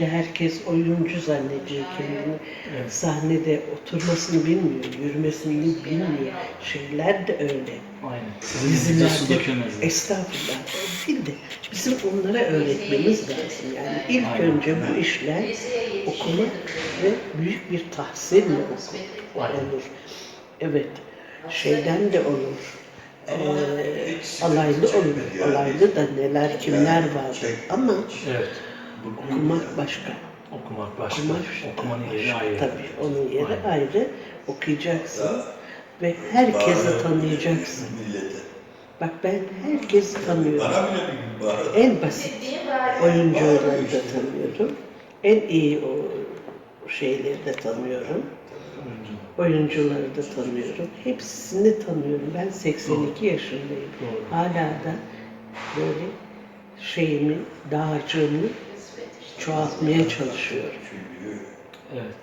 Herkes oyuncu zannediyor kendini. Evet. Sahnede oturmasını bilmiyor, yürümesini bilmiyor. Şeyler de öyle. Aynen. Sizin dizide su dökemezler. estağfurullah. Değil de bizim onlara öğretmemiz lazım. Yani ilk Aynen. önce bu işler okumak ve büyük bir tahsinle oku, Aynen. olur. Evet, şeyden de olur. Ee, alaylı olur. Alaylı da neler kimler var. Ama Evet. Okumak başka. Okumak başka. Okumak Okumanın yeri başka. ayrı. Tabii onun yeri Aynen. ayrı. Okuyacaksın ve herkesi tanıyacaksın. Bak ben herkesi tanıyorum. Bana bile bir bağırdı. En basit oyuncuları da tanıyorum. En iyi o şeyleri de tanıyorum. Oyuncuları da tanıyorum. Hepsini tanıyorum. Ben 82 yaşındayım. Hala da böyle şeyimi, dağarcığımı çoğaltmaya çalışıyorum. Çünkü Evet.